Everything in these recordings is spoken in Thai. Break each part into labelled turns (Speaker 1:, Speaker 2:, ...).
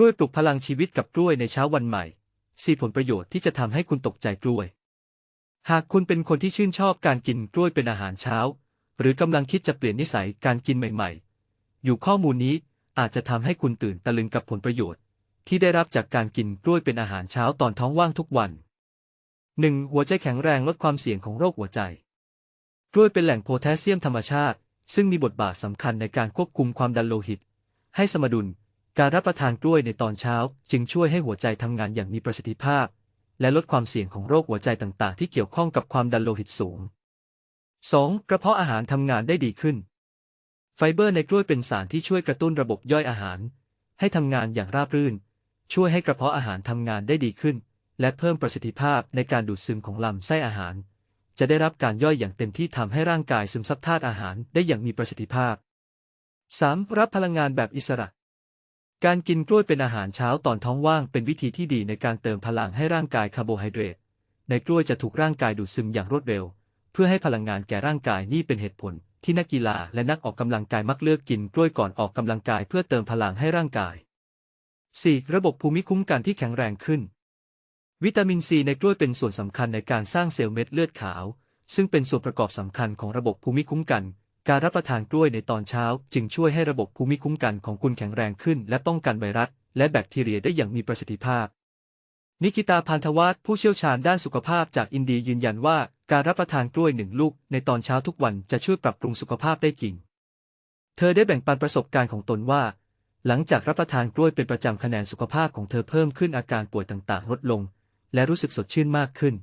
Speaker 1: ล้วยปลุกพลังชีวิตกับกล้วยในเช้าวันใหม่สี่ผลประโยชน์ที่จะทำให้คุณตกใจกล้วย หากคุณเป็นคนที่ชื่นชอบการกินกล้วยเป็นอาหารเช้า หรือกำลังคิดจะเปลี่ยนนิสัยการกินใหม่ ๆ อยู่ข้อมูลนี้อาจจะทำให้คุณตื่นตะลึงกับผลประโยชน์ ที่ได้รับจากการกินกล้วยเป็นอาหารเช้าตอนท้องว่างทุกวัน 1. หัวใจแข็งแรงลดความเสี่ยงของโรคหัวใจ กล้วยเป็นแหล่งโพแทสเซียมธรรมชาติ ซึ่งมีบทบาทสำคัญในการควบคุมความดันโลหิต ให้สมดุล การรับประทานกล้วยในตอนเช้า จึงช่วยให้หัวใจทำงานอย่างมีประสิทธิภาพ และลดความเสี่ยงของโรคหัวใจต่างๆ ที่เกี่ยวข้องกับความดันโลหิตสูง 2. กระเพาะอาหารทำงานได้ดีขึ้น ไฟเบอร์ในกล้วยเป็นสารที่ช่วยกระตุ้นระบบย่อยอาหาร ให้ทำงานอย่างราบรื่น ช่วยให้กระเพาะอาหารทำงานได้ดีขึ้น และเพิ่มประสิทธิภาพในการดูดซึมของลำไส้อาหาร จะได้รับการย่อยอย่างเต็มที่ทำให้ร่างกายซึมซับธาตุอาหารได้อย่างมีประสิทธิภาพ 3. รับพลังงานแบบอิสระ การกินกล้วยเป็นอาหารเช้าตอนท้องว่างเป็นวิธีที่ดีในการเติมพลังให้ร่างกายคาร์โบไฮเดรต ในกล้วยจะถูกร่างกายดูดซึมอย่างรวดเร็ว เพื่อให้พลังงานแก่ร่างกายนี่เป็นเหตุผล ที่นักกีฬาและนักออกกำลังกายมักเลือกกินกล้วยก่อนออกกำลังกายเพื่อเติมพลังให้ร่างกาย 4. ระบบภูมิคุ้มกันที่แข็งแรงขึ้น วิตามินซีในกล้วยเป็นส่วนสำคัญในการสร้างเซลล์เม็ดเลือดขาว ซึ่งเป็นส่วนประกอบสำคัญของระบบภูมิคุ้มกัน การรับประทานกล้วยในตอนเช้า จึงช่วยให้ระบบภูมิคุ้มกันของคุณแข็งแรงขึ้น และป้องกันไวรัส และแบคทีเรียได้อย่างมีประสิทธิภาพ นิกิตาพันธวัฒน์ผู้เชี่ยวชาญด้านสุขภาพจากอินเดียยืนยันว่า การรับประทานกล้วยหนึ่งลูกในตอนเช้าทุกวันจะช่วยปรับปรุงสุขภาพได้จริง เธอได้แบ่งปันประสบการณ์ของตนว่า หลังจากรับประทานกล้วยเป็นประจำคะแนนสุขภาพของเธอเพิ่มขึ้นอาการป่วยต่างๆ ลดลง และรู้สึกสดชื่นมากขึ้น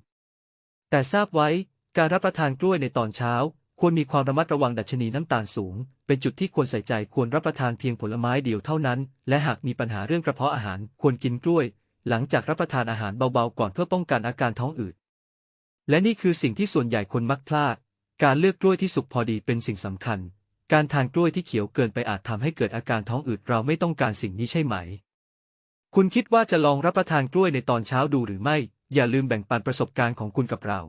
Speaker 1: แต่ทราบไว้การรับประทานกล้วยในตอนเช้า ควรมีความระมัดระวังดัชนีน้ำตาลสูง เป็นจุดที่ควรใส่ใจควรรับประทานเพียงผลไม้เดียวเท่านั้น และหากมีปัญหาเรื่องกระเพาะอาหารควรกินกล้วย หลังจากรับประทานอาหารเบาๆก่อนเพื่อป้องกันอาการท้องอืด และนี่คือสิ่งที่ส่วนใหญ่คนมักพลาด การเลือกกล้วยที่สุกพอดีเป็นสิ่งสำคัญ การทานกล้วยที่เขียวเกินไปอาจทำให้เกิดอาการท้องอืดเราไม่ต้องการสิ่งนี้ใช่ไหม คุณคิดว่าจะลองรับประทานกล้วยในตอนเช้าดูหรือไม่ อย่าลืมแบ่งปันประสบการณ์ของคุณกับเรา